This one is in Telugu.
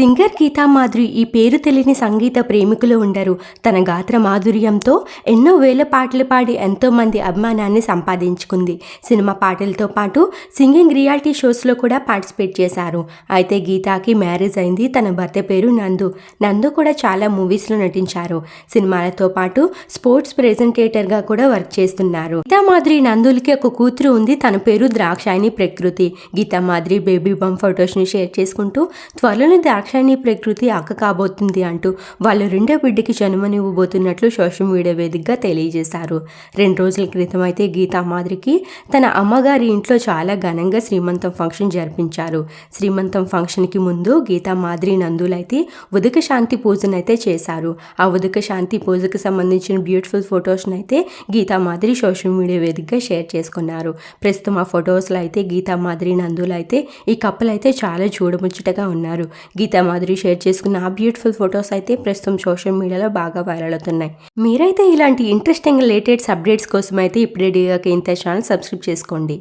సింగర్ గీతా మాధురి ఈ పేరు తెలియని సంగీత ప్రేమికులు ఉండరు. తన గాత్ర మాధుర్యంతో ఎన్నో వేల పాటలు పాడి ఎంతోమంది అభిమానాన్ని సంపాదించుకుంది. సినిమా పాటలతో పాటు సింగింగ్ రియాలిటీ షోస్లో కూడా పార్టిసిపేట్ చేశారు. అయితే గీతాకి మ్యారేజ్ అయింది తన భర్త పేరు నందు. నందు కూడా చాలా మూవీస్లో నటించారు. సినిమాలతో పాటు స్పోర్ట్స్ ప్రెజెంటేటర్గా కూడా వర్క్ చేస్తున్నారు. గీతా మాధురి నందులకి ఒక కూతురు ఉంది. తన పేరు ద్రాక్షాయణి ప్రకృతి. గీతా మాధురి బేబీ బమ్ ఫొటోస్ని షేర్ చేసుకుంటూ త్వరలోనే సాక్షాన్ని ప్రకృతి అక్క కాబోతుంది అంటూ వాళ్ళు రెండో బిడ్డకి జన్మనివ్వబోతున్నట్లు సోషల్ మీడియా వేదికగా తెలియజేశారు. రెండు రోజుల క్రితం అయితే గీతా మాదిరికి తన అమ్మగారి ఇంట్లో చాలా ఘనంగా శ్రీమంతం ఫంక్షన్ జరిపించారు. శ్రీమంతం ఫంక్షన్కి ముందు గీతా మాదిరి నందులైతే ఉదక శాంతి పూజనైతే చేశారు. ఆ ఉదక శాంతి పూజకు సంబంధించిన బ్యూటిఫుల్ ఫొటోస్ని అయితే గీతా మాదిరి సోషల్ మీడియా వేదికగా షేర్ చేసుకున్నారు. ప్రస్తుతం ఆ ఫొటోస్లో అయితే గీతా మాదిరి నందులు అయితే ఈ కప్పులు అయితే చాలా చూడముచ్చటగా ఉన్నారు. గీతా మాదిరి షేర్ చేసుకున్న ఆ బ్యూటిఫుల్ ఫొటోస్ అయితే ప్రస్తుతం సోషల్ మీడియాలో బాగా వైరల్ అవుతున్నాయి. మీరైతే ఇలాంటి ఇంట్రెస్టింగ్ లేటెస్ట్ అప్డేట్స్ కోసం అయితే ఇప్పుడే డిగా ఇంత ఛానల్ సబ్స్క్రైబ్ చేసుకోండి.